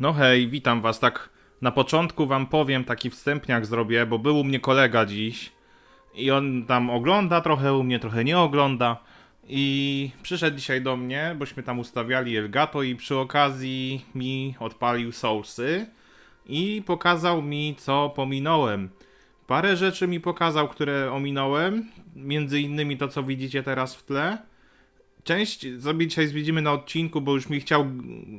No hej, witam was. Tak na początku wam powiem, taki wstępniak zrobię, bo był u mnie kolega dziś i on tam ogląda trochę u mnie, trochę nie ogląda. I przyszedł dzisiaj do mnie, bośmy tam ustawiali Elgato i przy okazji mi odpalił Soulsy i pokazał mi, co pominąłem. Parę rzeczy mi pokazał, które ominąłem, między innymi to, co widzicie teraz w tle. Część sobie dzisiaj zwiedzimy na odcinku, bo już mi chciał,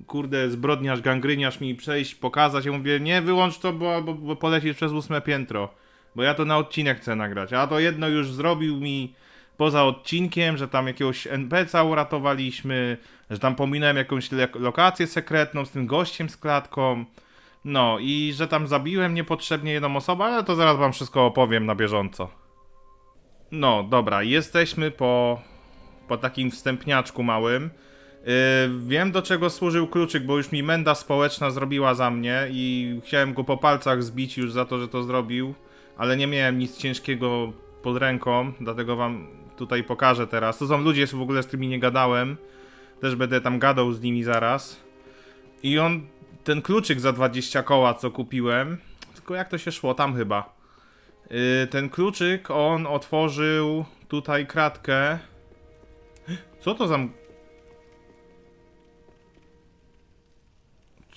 kurde, zbrodniarz, gangryniarz mi przejść, pokazać. Ja mówię, nie, wyłącz to, bo, bo, bo polecisz przez ósme piętro. Bo ja to na odcinek chcę nagrać. A to jedno już zrobił mi poza odcinkiem, że tam jakiegoś NPC-a uratowaliśmy, że tam pominąłem jakąś lokację sekretną z tym gościem z klatką. No i że tam zabiłem niepotrzebnie jedną osobę, ale to zaraz wam wszystko opowiem na bieżąco. No, dobra, jesteśmy po po takim wstępniaczku małym. Yy, wiem do czego służył kluczyk, bo już mi menda społeczna zrobiła za mnie i chciałem go po palcach zbić już za to, że to zrobił, ale nie miałem nic ciężkiego pod ręką, dlatego wam tutaj pokażę teraz. To są ludzie w ogóle, z którymi nie gadałem. Też będę tam gadał z nimi zaraz. I on, ten kluczyk za 20 koła, co kupiłem, tylko jak to się szło, tam chyba. Yy, ten kluczyk, on otworzył tutaj kratkę. Co to za...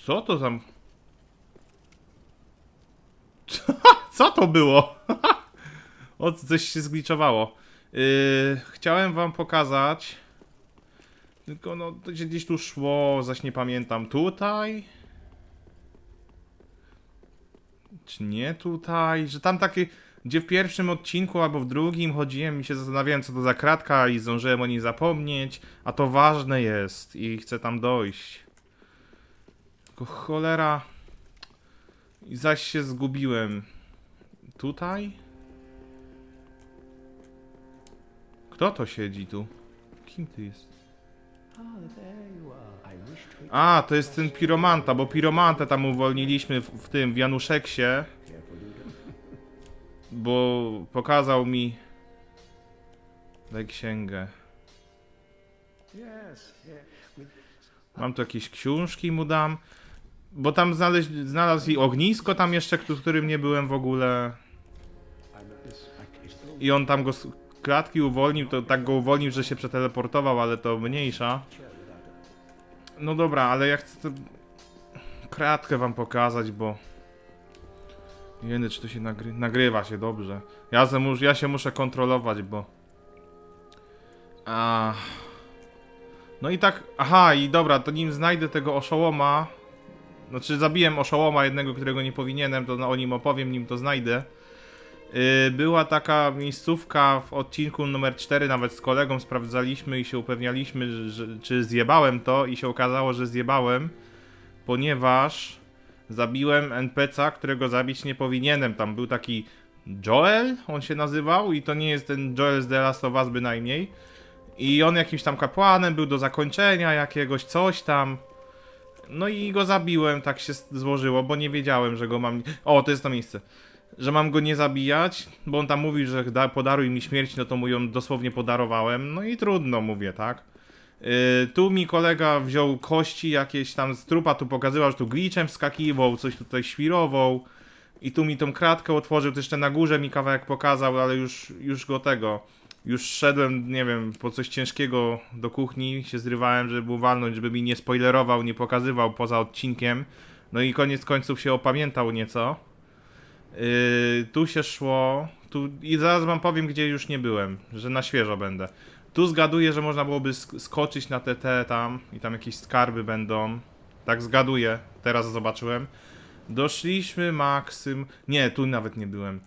Co to za... Co to było? o, coś się zgliczowało. Yy, chciałem wam pokazać... Tylko no, to się gdzieś tu szło, zaś nie pamiętam. Tutaj? Czy nie tutaj? Że tam takie... Gdzie w pierwszym odcinku albo w drugim chodziłem i się zastanawiałem, co to za kratka, i zdążyłem o niej zapomnieć, a to ważne jest i chcę tam dojść. Tylko cholera. I zaś się zgubiłem. Tutaj? Kto to siedzi tu? Kim ty jest? A, to jest ten piromanta, bo piromantę tam uwolniliśmy w, w tym, w Januszeksie. Bo pokazał mi. Daj księgę. Mam tu jakieś książki mu dam. Bo tam znaleźć, znalazł i ognisko tam jeszcze, w którym nie byłem w ogóle. I on tam go z klatki uwolnił, to tak go uwolnił, że się przeteleportował, ale to mniejsza. No dobra, ale ja chcę kratkę wam pokazać, bo... Jeny, czy to się nagry nagrywa się dobrze. Ja, ja się muszę kontrolować, bo... A... No i tak, aha, i dobra, to nim znajdę tego oszołoma... Znaczy, zabiłem oszołoma jednego, którego nie powinienem, to o nim opowiem, nim to znajdę. Yy, była taka miejscówka w odcinku numer 4, nawet z kolegą sprawdzaliśmy i się upewnialiśmy, że, czy zjebałem to i się okazało, że zjebałem, ponieważ zabiłem NPC'a, którego zabić nie powinienem. Tam był taki Joel, on się nazywał i to nie jest ten Joel z The Last of Us bynajmniej. I on jakimś tam kapłanem był do zakończenia jakiegoś, coś tam. No i go zabiłem, tak się złożyło, bo nie wiedziałem, że go mam... O, to jest to miejsce że mam go nie zabijać, bo on tam mówił, że da, podaruj mi śmierć, no to mu ją dosłownie podarowałem, no i trudno mówię, tak? Yy, tu mi kolega wziął kości jakieś tam z trupa, tu pokazywał, że tu glitchem wskakiwał, coś tutaj świrował i tu mi tą kratkę otworzył, to jeszcze na górze mi kawałek pokazał, ale już, już go tego, już szedłem, nie wiem, po coś ciężkiego do kuchni, się zrywałem, żeby mu walnąć, żeby mi nie spoilerował, nie pokazywał poza odcinkiem, no i koniec końców się opamiętał nieco. Yy, tu się szło. Tu, I zaraz wam powiem, gdzie już nie byłem, że na świeżo będę. Tu zgaduję, że można byłoby sk- skoczyć na te tam i tam jakieś skarby będą. Tak zgaduję, teraz zobaczyłem. Doszliśmy maksym. Nie, tu nawet nie byłem.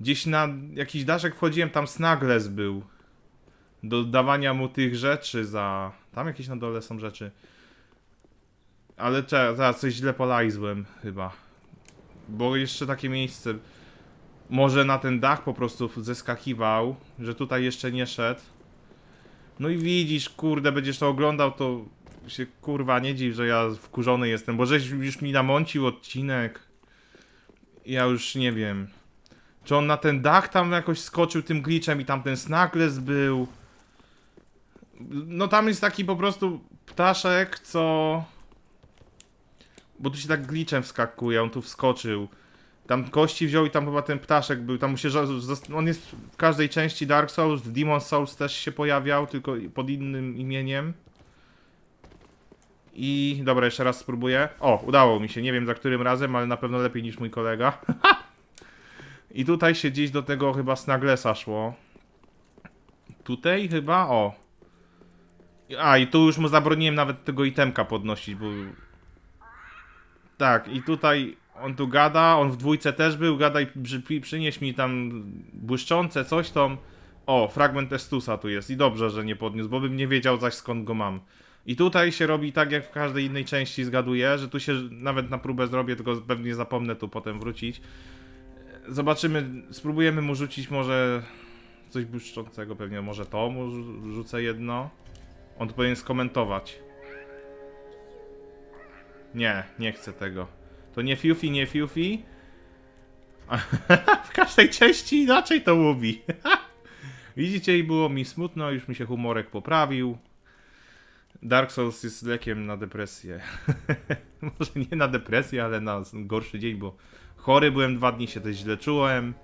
Gdzieś na jakiś daszek wchodziłem, tam snagles był. Do dawania mu tych rzeczy za. Tam jakieś na dole są rzeczy. Ale zaraz coś źle polajzłem chyba. Bo jeszcze takie miejsce. Może na ten dach po prostu zeskakiwał, że tutaj jeszcze nie szedł. No i widzisz, kurde, będziesz to oglądał, to się kurwa nie dziw, że ja wkurzony jestem, bo żeś już mi namącił odcinek. Ja już nie wiem. Czy on na ten dach tam jakoś skoczył tym glitchem i tam ten snagles był. No tam jest taki po prostu ptaszek, co Bo tu się tak glitchem wskakuje, on tu wskoczył. Tam kości wziął i tam chyba ten ptaszek był, tam mu się, on jest w każdej części Dark Souls, w Demon Souls też się pojawiał, tylko pod innym imieniem. I dobra, jeszcze raz spróbuję. O, udało mi się, nie wiem za którym razem, ale na pewno lepiej niż mój kolega. I tutaj się gdzieś do tego chyba Snaglesa szło. Tutaj chyba, o. A, i tu już mu zabroniłem nawet tego itemka podnosić, bo... Tak, i tutaj on tu gada, on w dwójce też był, gadaj, przy, przynieś mi tam błyszczące coś tam. O, fragment Estusa tu jest i dobrze, że nie podniósł, bo bym nie wiedział zaś skąd go mam. I tutaj się robi tak jak w każdej innej części zgaduję, że tu się nawet na próbę zrobię, tylko pewnie zapomnę tu potem wrócić. Zobaczymy, spróbujemy mu rzucić może coś błyszczącego, pewnie może to mu rzu- rzucę jedno. On tu powinien skomentować. Nie, nie chcę tego. To nie Fiufi, nie Fiufi. w każdej części inaczej to mówi. Widzicie, i było mi smutno, już mi się humorek poprawił. Dark Souls jest lekiem na depresję. Może nie na depresję, ale na gorszy dzień, bo chory byłem dwa dni, się też źle czułem.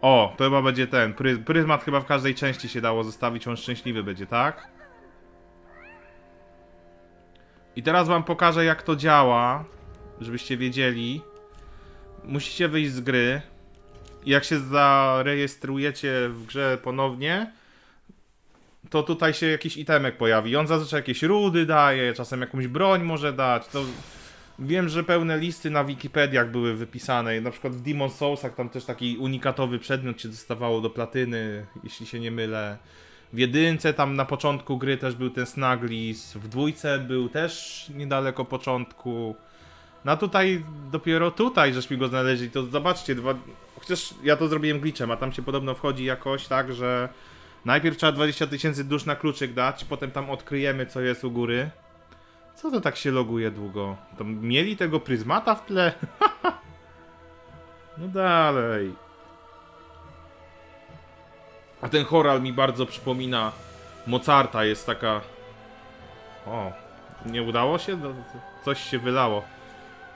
O, to chyba będzie ten. Pry, pryzmat chyba w każdej części się dało zostawić, on szczęśliwy będzie, tak? I teraz wam pokażę jak to działa, żebyście wiedzieli. Musicie wyjść z gry. Jak się zarejestrujecie w grze ponownie, to tutaj się jakiś itemek pojawi. On zazwyczaj jakieś rudy daje, czasem jakąś broń może dać. To wiem, że pełne listy na Wikipediach były wypisane. Na przykład w Demon Soulsach tam też taki unikatowy przedmiot się dostawało do platyny, jeśli się nie mylę. W jedynce tam na początku gry też był ten Snaglis, w dwójce był też niedaleko początku. No tutaj, dopiero tutaj, żeśmy go znaleźli, to zobaczcie, dwa... chociaż ja to zrobiłem glitchem, a tam się podobno wchodzi jakoś tak, że najpierw trzeba 20 tysięcy dusz na kluczyk dać, potem tam odkryjemy co jest u góry. Co to tak się loguje długo? To mieli tego pryzmata w tle? no dalej. Ten choral mi bardzo przypomina Mozarta, jest taka... O, nie udało się? No, Coś się wylało.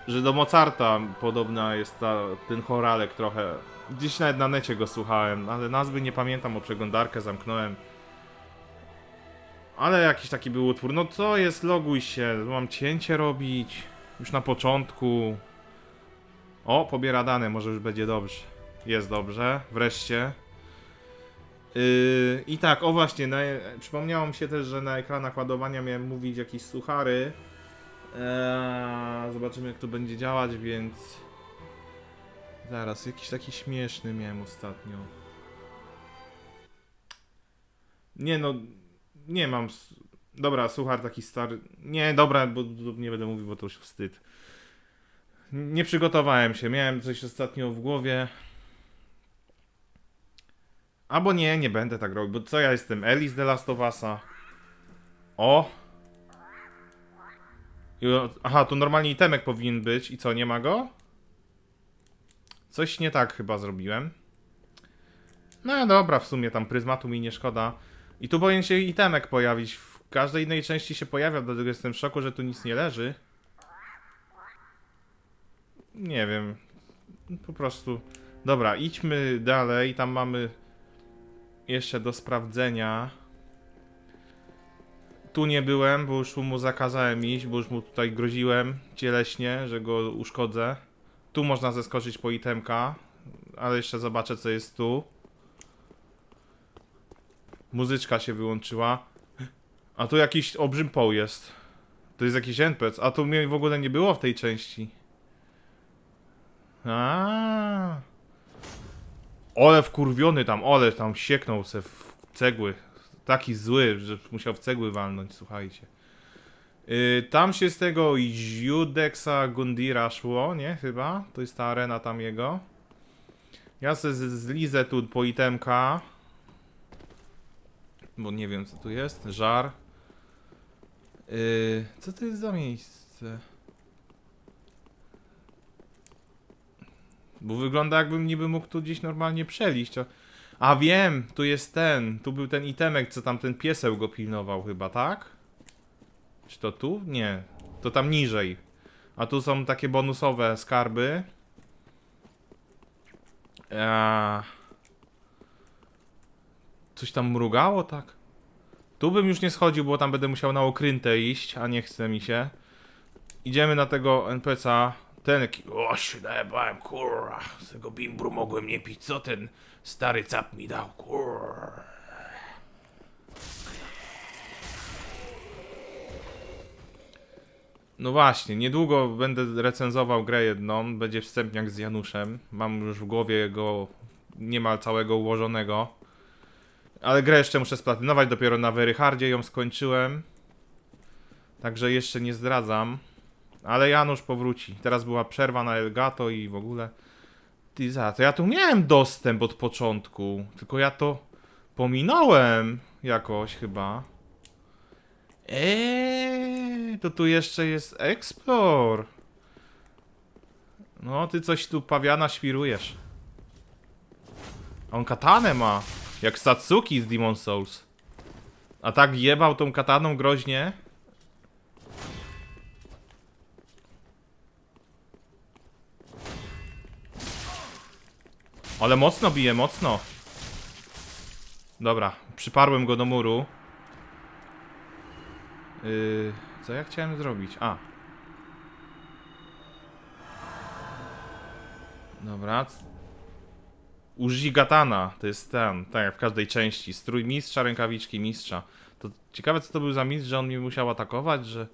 Że do Mozarta podobna jest ta, ten choralek trochę. Gdzieś nawet na necie go słuchałem, ale nazwy nie pamiętam, o przeglądarkę zamknąłem. Ale jakiś taki był utwór. No co jest, loguj się, mam cięcie robić. Już na początku. O, pobiera dane, może już będzie dobrze. Jest dobrze, wreszcie. Yy, I tak, o właśnie, na, przypomniało mi się też, że na ekranach ładowania miałem mówić jakieś suchary. Eee, zobaczymy jak to będzie działać, więc... Zaraz, jakiś taki śmieszny miałem ostatnio. Nie no, nie mam... Dobra, suchar taki stary... Nie, dobra, bo bo nie będę mówił, bo to już wstyd. Nie przygotowałem się, miałem coś ostatnio w głowie. Albo nie, nie będę tak robił, bo co ja jestem? Ellie z The Last of Us'a. O- Aha, tu normalnie itemek powinien być i co, nie ma go? Coś nie tak chyba zrobiłem. No dobra, w sumie tam pryzmatu mi nie szkoda. I tu powinien się itemek pojawić. W każdej innej części się pojawia, dlatego jestem w szoku, że tu nic nie leży. Nie wiem. Po prostu. Dobra, idźmy dalej. Tam mamy jeszcze do sprawdzenia. Tu nie byłem, bo już mu zakazałem iść, bo już mu tutaj groziłem cieleśnie, że go uszkodzę. Tu można zeskoczyć po itemka, ale jeszcze zobaczę co jest tu. Muzyczka się wyłączyła. A tu jakiś olbrzym poł jest. To jest jakiś NPC, a tu mnie w ogóle nie było w tej części. A. Ole wkurwiony tam, ole tam sieknął se w cegły. Taki zły, że musiał w cegły walnąć, słuchajcie. Yy, tam się z tego Judexa Gundira szło, nie? Chyba. To jest ta arena tam jego. Ja se zlizę tu po itemka. Bo nie wiem co tu jest. Żar. Yy, co to jest za miejsce? Bo wygląda jakbym niby mógł tu gdzieś normalnie przeliść. A, a wiem, tu jest ten. Tu był ten itemek, co tam ten pieseł go pilnował chyba, tak? Czy to tu? Nie. To tam niżej. A tu są takie bonusowe skarby. Eee... Coś tam mrugało, tak? Tu bym już nie schodził, bo tam będę musiał na okrętę iść, a nie chce mi się. Idziemy na tego NPC'a. Ten jaki... O, się najebałem, kurwa. Z tego bimbru mogłem nie pić. Co ten stary cap mi dał, kurwa. No właśnie, niedługo będę recenzował grę jedną. Będzie wstępniak z Januszem. Mam już w głowie go niemal całego ułożonego. Ale grę jeszcze muszę splatynować, dopiero na Very Hardzie ją skończyłem. Także jeszcze nie zdradzam. Ale Janusz powróci. Teraz była przerwa na Elgato i w ogóle. Ty za to ja tu miałem dostęp od początku. Tylko ja to pominąłem jakoś chyba. Eee, to tu jeszcze jest Explore. No, ty coś tu pawiana świrujesz. A on katanę ma. Jak Satsuki z Demon Souls. A tak jebał tą kataną groźnie. Ale mocno bije, mocno. Dobra, przyparłem go do muru. Yy, co ja chciałem zrobić? A. Dobra. Użyj gatana, to jest ten, tak jak w każdej części. Strój mistrza, rękawiczki mistrza. To ciekawe co to był za mistrz, że on mnie musiał atakować, że...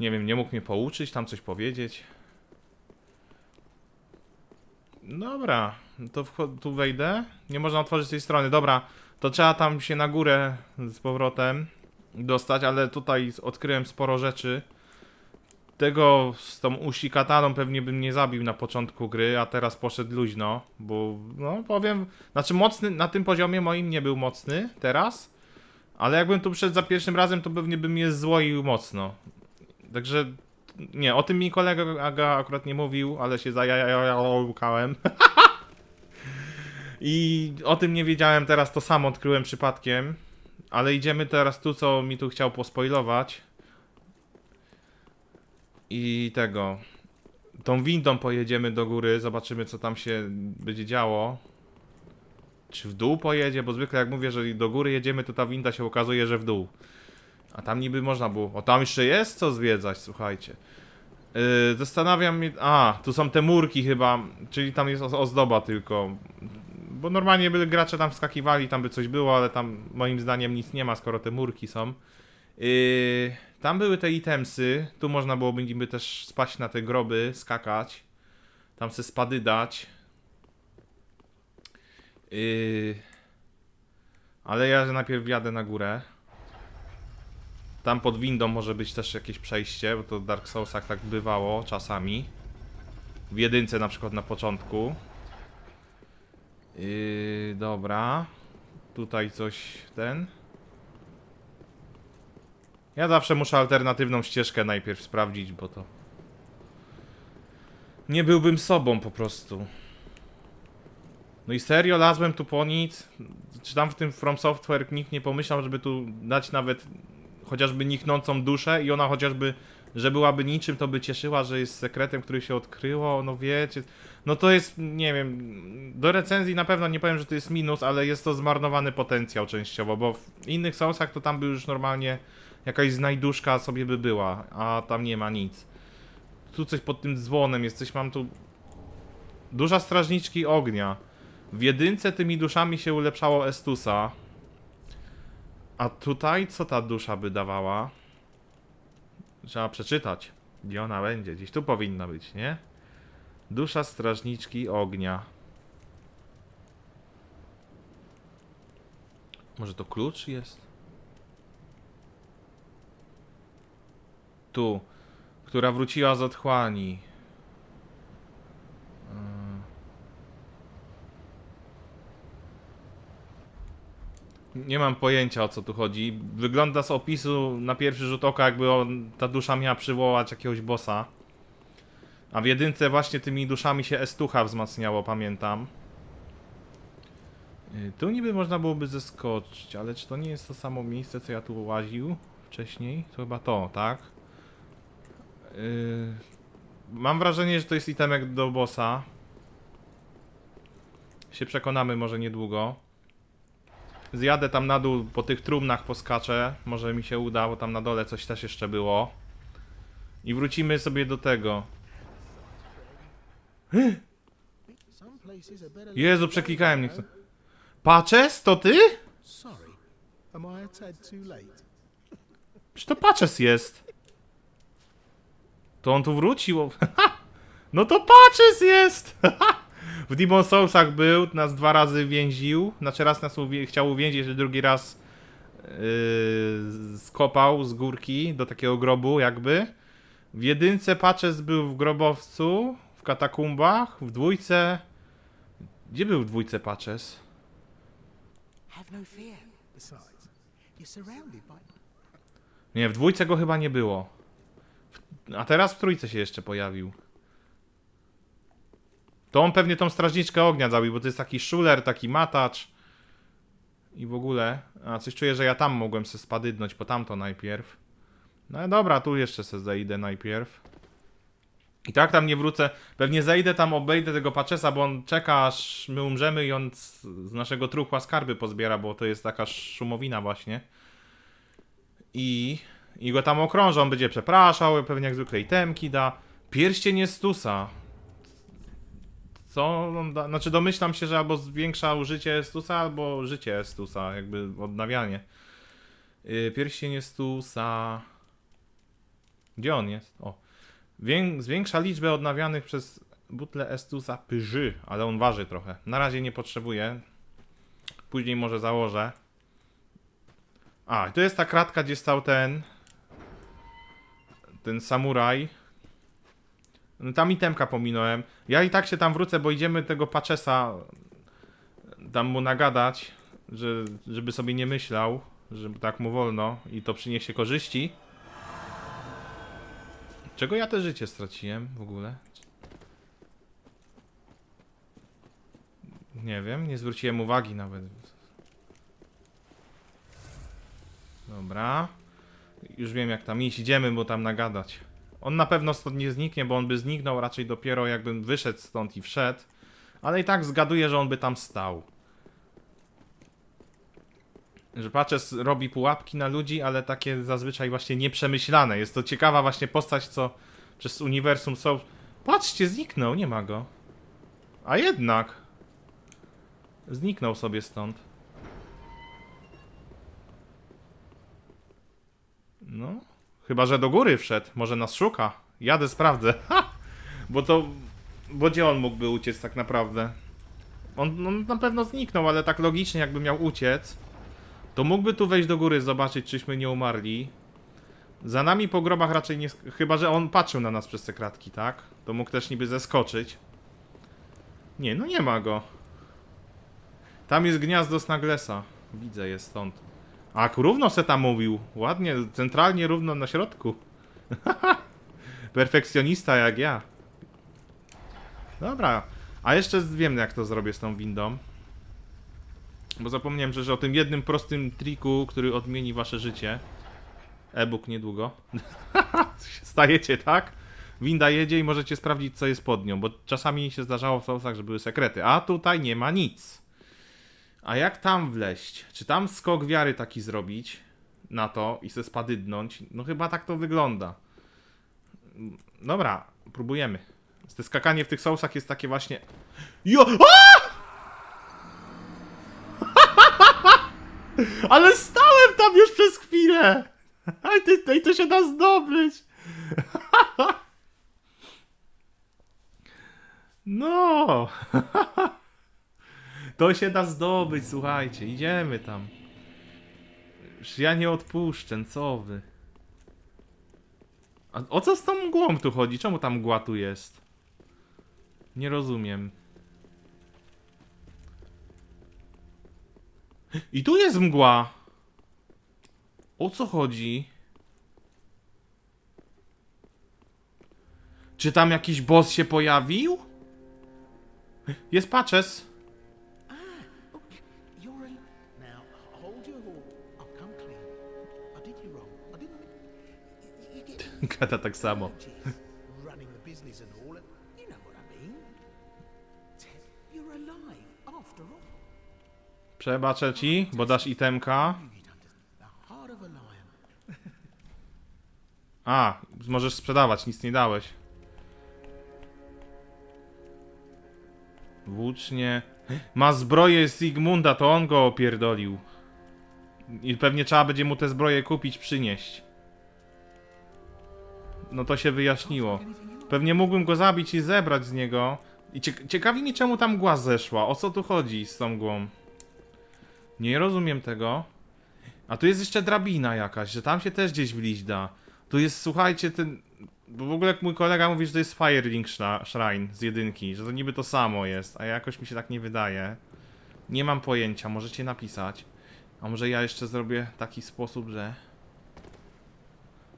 Nie wiem, nie mógł mnie pouczyć, tam coś powiedzieć. Dobra, to tu wejdę. Nie można otworzyć tej strony. Dobra, to trzeba tam się na górę z powrotem dostać, ale tutaj odkryłem sporo rzeczy. Tego z tą usi kataną pewnie bym nie zabił na początku gry, a teraz poszedł luźno, bo no powiem, znaczy mocny, na tym poziomie moim nie był mocny teraz, ale jakbym tu przyszedł za pierwszym razem, to pewnie bym je złoił mocno. Także nie, o tym mi kolega akurat nie mówił, ale się zajałkałem. I o tym nie wiedziałem, teraz to sam odkryłem przypadkiem. Ale idziemy teraz tu, co mi tu chciał pospoilować. I tego. Tą windą pojedziemy do góry, zobaczymy co tam się będzie działo. Czy w dół pojedzie? Bo zwykle jak mówię, że do góry jedziemy, to ta winda się okazuje, że w dół. A tam niby można było. O, tam jeszcze jest co zwiedzać, słuchajcie. Yy, zastanawiam mnie. A, tu są te murki chyba, czyli tam jest ozdoba tylko. Bo normalnie by gracze tam wskakiwali, tam by coś było, ale tam moim zdaniem nic nie ma, skoro te murki są. Yy, tam były te itemsy, tu można byłoby niby też spaść na te groby, skakać. Tam se spady dać. Yy, ale ja najpierw wjadę na górę. Tam pod windą może być też jakieś przejście, bo to w Dark Soulsach tak bywało czasami. W jedynce na przykład na początku. Yy, dobra. Tutaj coś ten. Ja zawsze muszę alternatywną ścieżkę najpierw sprawdzić, bo to. Nie byłbym sobą po prostu. No i serio, lazłem tu po nic. Czy tam w tym From Software nikt nie pomyślał, żeby tu dać nawet chociażby niknącą duszę i ona chociażby, że byłaby niczym, to by cieszyła, że jest sekretem, który się odkryło, no wiecie. No to jest, nie wiem, do recenzji na pewno nie powiem, że to jest minus, ale jest to zmarnowany potencjał częściowo, bo w innych Soulsach to tam by już normalnie jakaś znajduszka sobie by była, a tam nie ma nic. Tu coś pod tym dzwonem jest, coś mam tu... Dusza Strażniczki Ognia. W jedynce tymi duszami się ulepszało Estusa. A tutaj co ta dusza by dawała? Trzeba przeczytać. Gdzie ona będzie? Gdzieś tu powinna być, nie? Dusza strażniczki ognia. Może to klucz jest? Tu. Która wróciła z otchłani. Nie mam pojęcia o co tu chodzi. Wygląda z opisu na pierwszy rzut oka, jakby on, ta dusza miała przywołać jakiegoś bossa. A w jedynce właśnie tymi duszami się Estucha wzmacniało, pamiętam. Y, Tu niby można byłoby zeskoczyć, ale czy to nie jest to samo miejsce, co ja tu łaził wcześniej? To chyba to, tak? Yy, mam wrażenie, że to jest itemek do bossa. Się przekonamy może niedługo. Zjadę tam na dół, po tych trumnach poskaczę. Może mi się uda, bo tam na dole coś też jeszcze było. I wrócimy sobie do tego. Jezu, przeklikałem nie chcę. Paczes, to ty? Czy to Paczes jest? To on tu wrócił. no to Paczes jest! w Demon Soulsach był, nas dwa razy więził. Znaczy raz nas uwię- chciał uwięzić, że drugi raz yy, skopał z górki do takiego grobu jakby. W jedynce Paczes był w grobowcu, w katakumbach. W dwójce... Gdzie był w dwójce Paczes? Have no. Nie, w dwójce go chyba nie było. A teraz w trójce się jeszcze pojawił. To on pewnie tą strażniczkę ognia zabił, bo to jest taki szuler, taki matacz. I w ogóle. A coś czuję, że ja tam mogłem se spadydnąć po tamto najpierw. No dobra, tu jeszcze se zejdę najpierw. I tak tam nie wrócę. Pewnie zejdę tam, obejdę tego paczesa, bo on czeka aż my umrzemy i on z, z naszego truchła skarby pozbiera, bo to jest taka szumowina właśnie i, i go tam okrążą, będzie przepraszał, pewnie jak zwykle itemki da. Pierścień Stusa. Co da? Znaczy domyślam się, że albo zwiększa użycie Estusa, albo życie Estusa, jakby odnawianie. Yy, pierścień Estusa... Gdzie on jest? O. Wię zwiększa liczbę odnawianych przez butle Estusa pyży, ale on waży trochę. Na razie nie potrzebuję. Później może założę. A, i to jest ta kratka, gdzie stał ten. Ten samuraj. No, tam itemka pominąłem. Ja i tak się tam wrócę, bo idziemy tego Paczesa tam mu nagadać, że, żeby sobie nie myślał, że tak mu wolno i to przyniesie korzyści. Czego ja te życie straciłem w ogóle? Nie wiem, nie zwróciłem uwagi nawet. Dobra. Już wiem jak tam iść. Idziemy mu tam nagadać. On na pewno stąd nie zniknie, bo on by zniknął raczej dopiero jakbym wyszedł stąd i wszedł. Ale i tak zgaduję, że on by tam stał. Że Patches robi pułapki na ludzi, ale takie zazwyczaj właśnie nieprzemyślane. Jest to ciekawa właśnie postać, co przez uniwersum są... Patrzcie, zniknął, nie ma go. A jednak. Zniknął sobie stąd. No. Chyba, że do góry wszedł. Może nas szuka. Jadę, sprawdzę. Ha! Bo to. Bo gdzie on mógłby uciec tak naprawdę? On, on na pewno zniknął, ale tak logicznie, jakby miał uciec, to mógłby tu wejść do góry, zobaczyć, czyśmy nie umarli. Za nami po grobach raczej nie. Chyba, że on patrzył na nas przez te kratki, tak? To mógł też niby zeskoczyć. Nie, no nie ma go. Tam jest gniazdo Snaglesa. Widzę je stąd. A, równo se tam mówił. Ładnie, centralnie równo na środku. Perfekcjonista jak ja. Dobra. A jeszcze wiem jak to zrobię z tą windą. Bo zapomniałem, że, że o tym jednym prostym triku, który odmieni wasze życie. E-book niedługo. Stajecie, tak? Winda jedzie i możecie sprawdzić, co jest pod nią, bo czasami się zdarzało w Soulsach, że były sekrety, a tutaj nie ma nic. A jak tam wleść? Czy tam skok wiary taki zrobić na to i se spadydnąć? No chyba tak to wygląda. Dobra, próbujemy. Te skakanie w tych sousach jest takie właśnie... Jo! Ale stałem tam już przez chwilę! I to się da zdobyć! No! To się da zdobyć, słuchajcie, idziemy tam. Już ja nie odpuszczę, co wy? A o co z tą mgłą tu chodzi? Czemu tam mgła tu jest? Nie rozumiem. I tu jest mgła! O co chodzi? Czy tam jakiś boss się pojawił? Jest Patches. Alive after all. Przebaczę ci, bo dasz itemka. A możesz sprzedawać, nic nie dałeś. Włócznie. Ma zbroję Sigmunda, to on go opierdolił. I pewnie trzeba będzie mu tę zbroję kupić, przynieść. No to się wyjaśniło. Pewnie mógłbym go zabić i zebrać z niego. I ciek ciekawi mnie czemu tam mgła zeszła. O co tu chodzi z tą mgłą? Nie rozumiem tego. A tu jest jeszcze drabina jakaś, że tam się też gdzieś wliźć da. Tu jest, słuchajcie, ten... Bo w ogóle mój kolega mówi, że to jest Firelink Shrine z jedynki, że to niby to samo jest, a jakoś mi się tak nie wydaje. Nie mam pojęcia, możecie napisać. A może ja jeszcze zrobię taki sposób, że...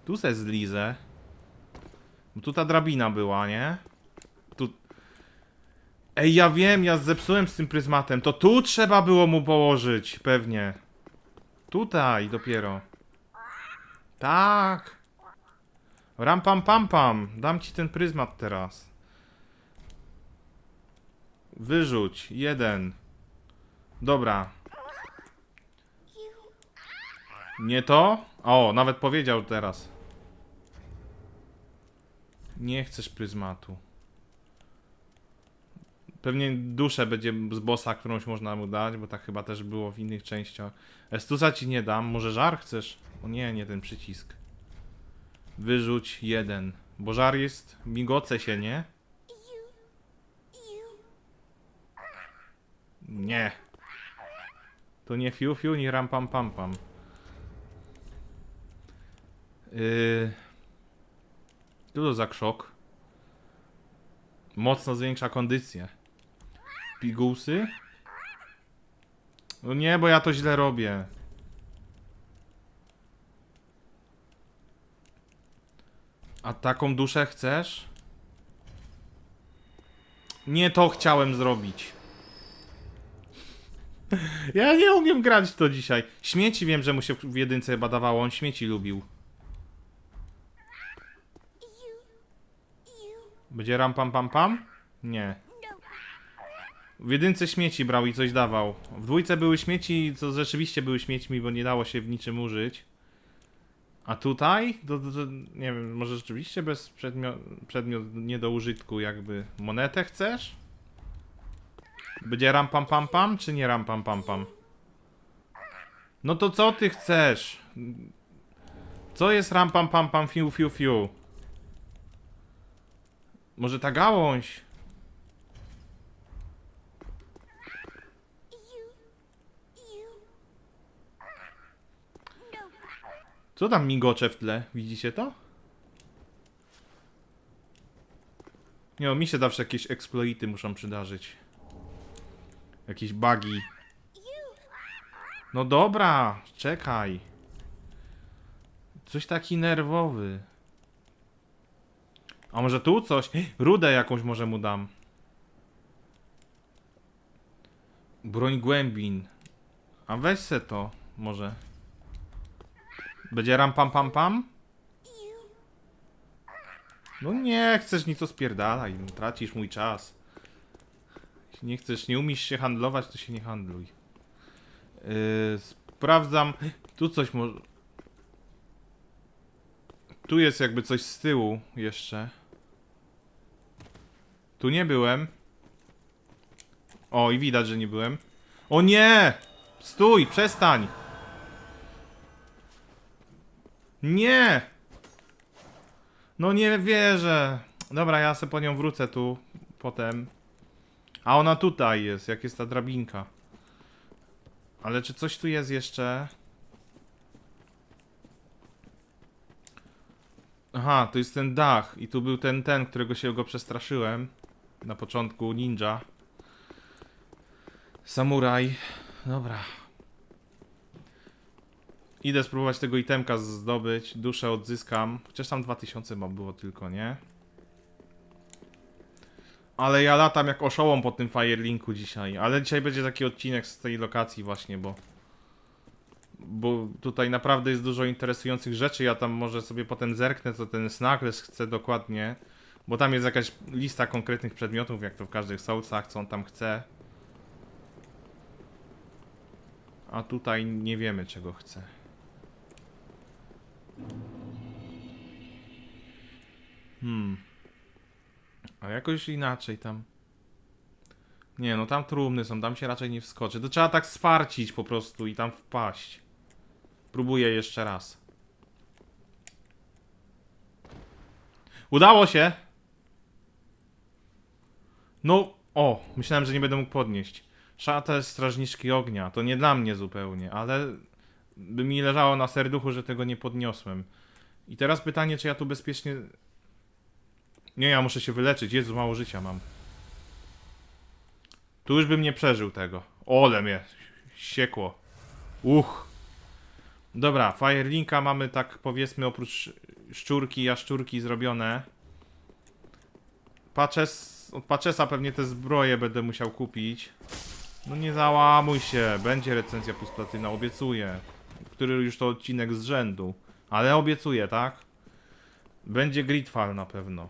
Tu se zlizę. Bo tu ta drabina była, nie? Tu... Ej, ja wiem, ja zepsułem z tym pryzmatem. To tu trzeba było mu położyć, pewnie. Tutaj dopiero. Tak. Ram pam pam pam. Dam ci ten pryzmat teraz. Wyrzuć. Jeden. Dobra. Nie to? O, nawet powiedział teraz. Nie chcesz pryzmatu. Pewnie duszę będzie z bossa, którąś można mu dać, bo tak chyba też było w innych częściach. Estusa ci nie dam, może żar chcesz? O nie, nie ten przycisk. Wyrzuć jeden. Bo żar jest, migoce się, nie? Nie. To nie fiu fiu, nie ram pam pam pam. Yy... Co to za krzok? Mocno zwiększa kondycję. Pigusy? No nie, bo ja to źle robię. A taką duszę chcesz? Nie to chciałem zrobić. Ja nie umiem grać to dzisiaj. Śmieci wiem, że mu się w jedynce chyba dawało. On śmieci lubił. Będzie ram pam pam pam? Nie. W jedynce śmieci brał i coś dawał. W dwójce były śmieci, co rzeczywiście były śmiećmi, bo nie dało się w niczym użyć. A tutaj? To, to, to, nie wiem, może rzeczywiście bez przedmiot, przedmiot nie do użytku, jakby. Monetę chcesz? Będzie ram pam pam pam, czy nie ram pam pam pam? No to co ty chcesz? Co jest ram pam pam pam fiu fiu fiu? Może ta gałąź? Co tam migocze w tle? Widzicie to? Nie no, mi się zawsze jakieś exploity muszą przydarzyć. Jakieś bugi. No dobra, czekaj. Coś taki nerwowy. A może tu coś? Rudę jakąś może mu dam. Broń głębin. A weź se to, może. Będzie ram pam pam pam? No nie, chcesz nic to spierdalaj, no, tracisz mój czas. Jeśli nie chcesz, nie umiesz się handlować, to się nie handluj. Yy, sprawdzam, tu coś może... Tu jest jakby coś z tyłu jeszcze. Tu nie byłem. O, i widać, że nie byłem. O nie! Stój, przestań! Nie! No nie wierzę. Dobra, ja se po nią wrócę tu potem. A ona tutaj jest, jak jest ta drabinka. Ale czy coś tu jest jeszcze? Aha, to jest ten dach i tu był ten, ten, którego się go przestraszyłem. Na początku ninja. Samuraj. Dobra. Idę spróbować tego itemka zdobyć. Duszę odzyskam. Chociaż tam 2000 ma było tylko, nie? Ale ja latam jak oszołom po tym Firelinku dzisiaj. Ale dzisiaj będzie taki odcinek z tej lokacji właśnie, bo... bo tutaj naprawdę jest dużo interesujących rzeczy. Ja tam może sobie potem zerknę, co ten Snackles chce dokładnie, bo tam jest jakaś lista konkretnych przedmiotów, jak to w każdych Soulsach, co on tam chce. A tutaj nie wiemy, czego chce. Hmm. A jakoś inaczej tam. Nie, no tam trumny są, tam się raczej nie wskoczy. To trzeba tak swarcić po prostu i tam wpaść. Próbuję jeszcze raz. Udało się! No, o, myślałem, że nie będę mógł podnieść. Szata strażniczki ognia, to nie dla mnie zupełnie, ale by mi leżało na serduchu, że tego nie podniosłem. I teraz pytanie, czy ja tu bezpiecznie... Nie, ja muszę się wyleczyć, Jezu, mało życia mam. Tu już bym nie przeżył tego. Ole mnie, siekło. Uch. Dobra, Firelinka mamy tak powiedzmy oprócz szczurki, jaszczurki zrobione. Paczes, od Paczesa pewnie te zbroje będę musiał kupić. No nie załamuj się, będzie recenzja plus platyna, obiecuję. Który już to odcinek z rzędu. Ale obiecuję, tak? Będzie Gridfall na pewno.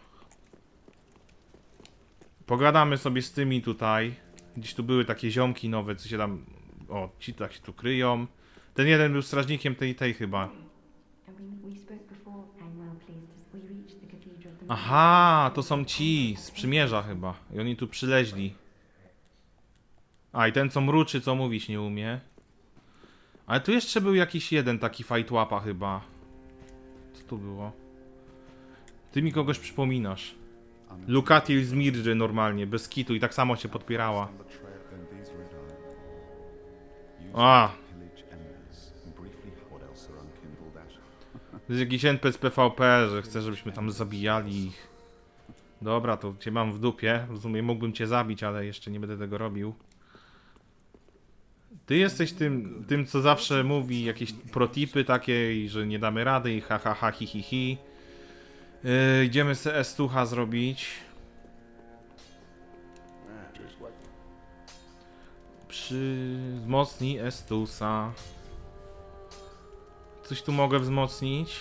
Pogadamy sobie z tymi tutaj. Gdzieś tu były takie ziomki nowe, co się tam... O, ci tak się tu kryją. Ten jeden był strażnikiem tej tej chyba. Aha, to są ci z przymierza chyba. I oni tu przyleźli. A, i ten co mruczy, co mówić nie umie. Ale tu jeszcze był jakiś jeden taki fight łapa chyba. Co tu było? Ty mi kogoś przypominasz. Lucatil z Mirdży normalnie, bez kitu i tak samo się podpierała. A, to jest jakiś NPC PvP, że chce, żebyśmy tam zabijali ich. Dobra, to cię mam w dupie. W sumie mógłbym cię zabić, ale jeszcze nie będę tego robił. Ty jesteś tym, tym co zawsze mówi jakieś protipy takie że nie damy rady i ha ha ha hi hi hi. Yy, idziemy se estucha zrobić. Przy... Wzmocnij estusa. Coś tu mogę wzmocnić.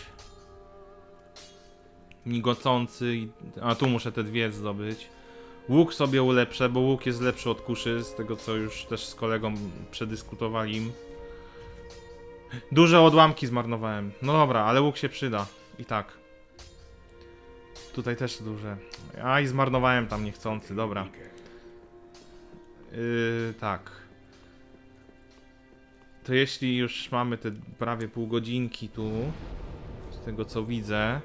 Migocący. A tu muszę te dwie zdobyć. Łuk sobie ulepszę, bo łuk jest lepszy od kuszy, z tego co już też z kolegą przedyskutowali. Duże odłamki zmarnowałem. No dobra, ale łuk się przyda. I tak. Tutaj też duże. A i zmarnowałem tam niechcący, dobra. Yy, tak. To jeśli już mamy te prawie pół godzinki tu, z tego co widzę,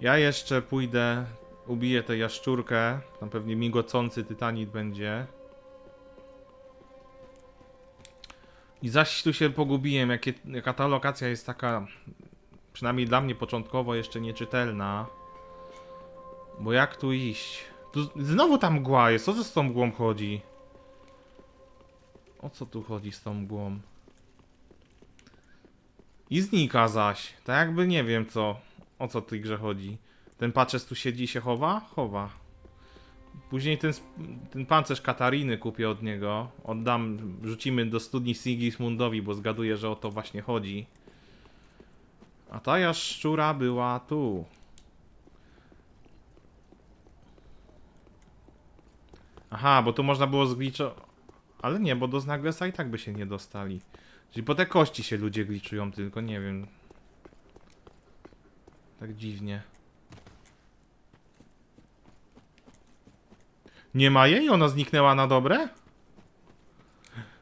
ja jeszcze pójdę, ubiję tę jaszczurkę, tam pewnie migocący tytanit będzie. I zaś tu się pogubiłem, jakie, jaka ta lokacja jest taka, przynajmniej dla mnie początkowo jeszcze nieczytelna. Bo jak tu iść? Tu znowu tam mgła jest, co z tą mgłą chodzi? O co tu chodzi z tą mgłą? I znika zaś. Tak jakby nie wiem co. O co w tej grze chodzi. Ten paczes tu siedzi i się chowa? Chowa. Później ten, ten pancerz Katariny kupię od niego. Oddam, rzucimy do studni Sigismundowi, bo zgaduję, że o to właśnie chodzi. A ta jaszczura była tu. Aha, bo tu można było zgliczo... Ale nie, bo do Znaglesa i tak by się nie dostali. Czyli po te kości się ludzie gliczują, tylko nie wiem. Tak dziwnie. Nie ma jej? Ona zniknęła na dobre?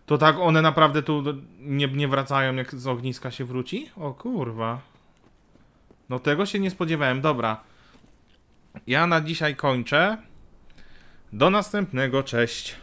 To tak one naprawdę tu nie, nie wracają, jak z ogniska się wróci? O kurwa. No tego się nie spodziewałem. Dobra. Ja na dzisiaj kończę. Do następnego, cześć.